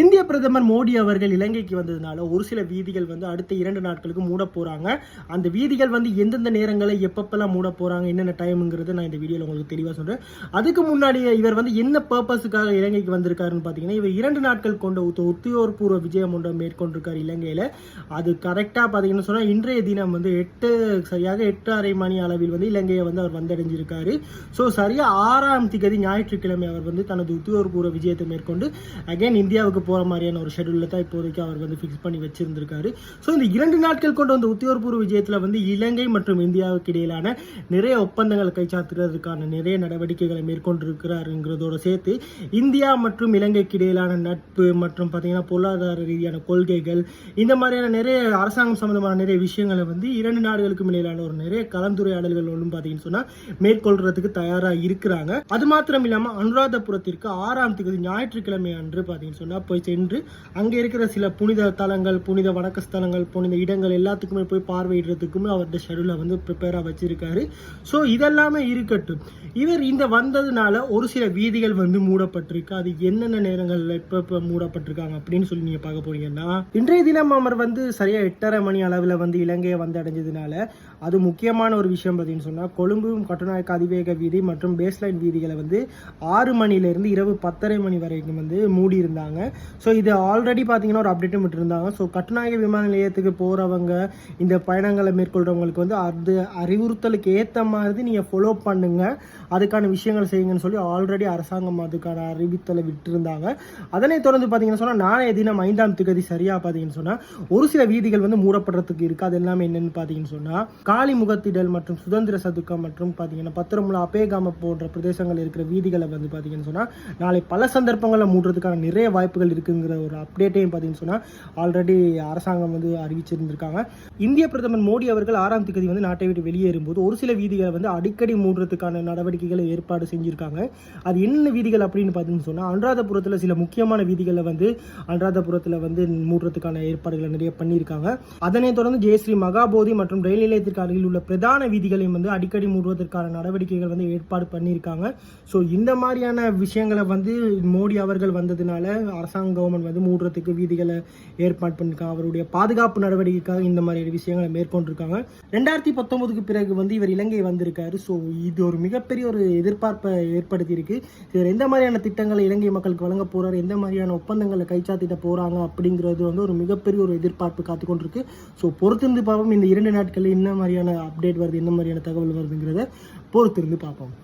இந்திய பிரதமர் மோடி அவர்கள் இலங்கைக்கு வந்ததுனால ஒரு சில வீதிகள் வந்து அடுத்த இரண்டு நாட்களுக்கு மூட போறாங்க. அந்த வீதிகள் வந்து எந்தெந்த நேரங்களில் எப்பப்பெல்லாம் மூட போறாங்க என்னென்ன டைம்ங்கிறது நான் இந்த வீடியோவில் உங்களுக்கு தெளிவாக சொல்றேன். அதுக்கு முன்னாடி இவர் வந்து என்ன பர்பஸுக்காக இலங்கைக்கு வந்திருக்காருன்னு பார்த்தீங்கன்னா இவர் இரண்டு நாட்கள் கொண்ட உத்தியோகபூர்வ விஜயம் ஒன்றை மேற்கொண்டிருக்கார் இலங்கையில். அது கரெக்டாக பார்த்தீங்கன்னு சொன்னால் இன்றைய தினம் வந்து எட்டு சரியாக எட்டு அரை மணி அளவில் வந்து இலங்கையை வந்து அவர் வந்தடைஞ்சிருக்காரு. ஸோ சரியாக ஆறாம் திகதி ஞாயிற்றுக்கிழமை அவர் வந்து தனது உத்தியோகபூர்வ விஜயத்தை மேற்கொண்டு அகைன் இந்தியாவுக்கு போகிற மாதிரியான ஒரு ஷெடியூலில் தான் இப்போதைக்கு அவர் வந்து ஃபிக்ஸ் பண்ணி வச்சிருந்திருக்காரு. ஸோ இந்த இரண்டு நாட்கள் கொண்டு வந்த உத்தியோகபூர்வ விஜயத்தில் வந்து இலங்கை மற்றும் இந்தியாவுக்கு இடையிலான நிறைய ஒப்பந்தங்களை கைச்சாத்துறதுக்கான நிறைய நடவடிக்கைகளை மேற்கொண்டிருக்கிறாருங்கிறதோட சேர்த்து இந்தியா மற்றும் இலங்கைக்கு இடையிலான நட்பு மற்றும் பார்த்தீங்கன்னா பொருளாதார ரீதியான கொள்கைகள் இந்த மாதிரியான நிறைய அரசாங்கம் சம்பந்தமான நிறைய விஷயங்களை வந்து இரண்டு நாடுகளுக்கும் இடையிலான ஒரு நிறைய கலந்துரையாடல்கள் ஒன்றும் பார்த்தீங்கன்னு சொன்னால் மேற்கொள்றதுக்கு தயாராக இருக்கிறாங்க. அது மாத்திரம் இல்லாமல் அனுராதபுரத்திற்கு ஆறாம் தேதி ஞாயிற்றுக்கிழமை அன்று பார்த்தீங்கன்னு சொன்னால் போய் சென்று அங்கே இருக்கிற சில புனித தலங்கள் புனித வணக்க ஸ்தலங்கள் புனித இடங்கள் எல்லாத்துக்குமே போய் பார்வையிடுறதுக்குமே அவருடைய ஷெடியூலை வந்து ப்ரிப்பேராக வச்சிருக்காரு. ஸோ இதெல்லாமே இருக்கட்டும். இவர் இந்த வந்ததுனால ஒரு சில வீதிகள் வந்து மூடப்பட்டிருக்கு. அது என்னென்ன நேரங்களில் இப்போ இப்போ மூடப்பட்டிருக்காங்க அப்படின்னு சொல்லி நீங்கள் பார்க்க போறீங்கன்னா இன்றைய தினம் அவர் வந்து சரியாக எட்டரை மணி அளவில் வந்து இலங்கையை வந்து அடைஞ்சதுனால அது முக்கியமான ஒரு விஷயம் பார்த்தீங்கன்னு சொன்னால் கொழும்பு கட்டுநாயக்க அதிவேக வீதி மற்றும் பேஸ்லைன் வீதிகளை வந்து ஆறு மணிலேருந்து இரவு பத்தரை மணி வரைக்கும் வந்து மூடி இருந்தாங்க ஸோ இது ஆல்ரெடி பார்த்தீங்கன்னா ஒரு அப்டேட்டும் விட்டுருந்தாங்க. ஸோ கட்டுநாயக விமான நிலையத்துக்கு போகிறவங்க இந்த பயணங்களை மேற்கொள்கிறவங்களுக்கு வந்து அது அறிவுறுத்தலுக்கு ஏற்ற மாதிரி நீங்கள் ஃபாலோ பண்ணுங்க. அதுக்கான விஷயங்கள் செய்யுங்கன்னு சொல்லி ஆல்ரெடி அரசாங்கம் அதுக்கான அறிவித்தலை விட்டுருந்தாங்க. அதனை தொடர்ந்து பார்த்தீங்கன்னு சொன்னால் நாளைய தினம் ஐந்தாம் திகதி சரியாக பார்த்தீங்கன்னு சொன்னால் ஒரு சில வீதிகள் வந்து மூடப்படுறதுக்கு இருக்குது அது எல்லாமே என்னென்னு பார்த்தீங்கன்னு சொன்னால் காளி முகத்திடல் மற்றும் சுதந்திர சதுக்கம் மற்றும் பார்த்தீங்கன்னா பத்திரமுல அபேகாம போன்ற பிரதேசங்கள் இருக்கிற வீதிகளை வந்து பார்த்தீங்கன்னு சொன்னால் நாளை பல சந்தர்ப்பங்களில் மூடுறதுக்கான நிறைய வாய்ப்புகள் இருக்குங்கிற ஒரு அப்டேட்டையும் பார்த்தீங்கன்னு சொன்னால் ஆல்ரெடி அரசாங்கம் வந்து அறிவிச்சிருந்திருக்காங்க. இந்திய பிரதமர் மோடி அவர்கள் ஆறாம் திகதி வந்து நாட்டை விட்டு வெளியேறும்போது ஒரு சில வீதிகளை வந்து அடிக்கடி மூடுறதுக்கான நடவடிக்கைகளை ஏற்பாடு செஞ்சுருக்காங்க. அது என்னென்ன வீதிகள் அப்படின்னு பார்த்தீங்கன்னு சொன்னால் அனுராதபுரத்தில் சில முக்கியமான வீதிகளை வந்து அனுராதபுரத்தில் வந்து மூடுறதுக்கான ஏற்பாடுகளை நிறைய பண்ணியிருக்காங்க அதனைத் தொடர்ந்து ஜெயஸ்ரீ மகாபோதி மற்றும் ரயில் நிலையத்திற்கு அருகில் உள்ள பிரதான வீதிகளையும் வந்து அடிக்கடி மூடுவதற்கான நடவடிக்கைகள் வந்து ஏற்பாடு பண்ணியிருக்காங்க ஸோ இந்த மாதிரியான விஷயங்களை வந்து மோடி அவர்கள் வந்ததுனால அரசாங்கம் அசாம் கவர்மெண்ட் வந்து மூடுறதுக்கு வீதிகளை ஏற்பாடு பண்ணியிருக்காங்க அவருடைய பாதுகாப்பு நடவடிக்கைக்காக இந்த மாதிரி விஷயங்களை மேற்கொண்டிருக்காங்க. ரெண்டாயிரத்தி பத்தொன்பதுக்கு பிறகு வந்து இவர் இலங்கை வந்திருக்காரு. ஸோ இது ஒரு மிகப்பெரிய ஒரு எதிர்பார்ப்பை ஏற்படுத்தியிருக்கு. இவர் எந்த மாதிரியான திட்டங்களை இலங்கை மக்களுக்கு வழங்க போறாரு எந்த மாதிரியான ஒப்பந்தங்களை கைச்சாத்திட்ட போறாங்க அப்படிங்கிறது வந்து ஒரு மிகப்பெரிய ஒரு எதிர்பார்ப்பு காத்து கொண்டிருக்கு ஸோ பொறுத்திருந்து பார்ப்போம். இந்த இரண்டு நாட்களில் என்ன மாதிரியான அப்டேட் வருது என்ன மாதிரியான தகவல் வருதுங்கிறத பொறுத்திருந்து பார்ப்போம்.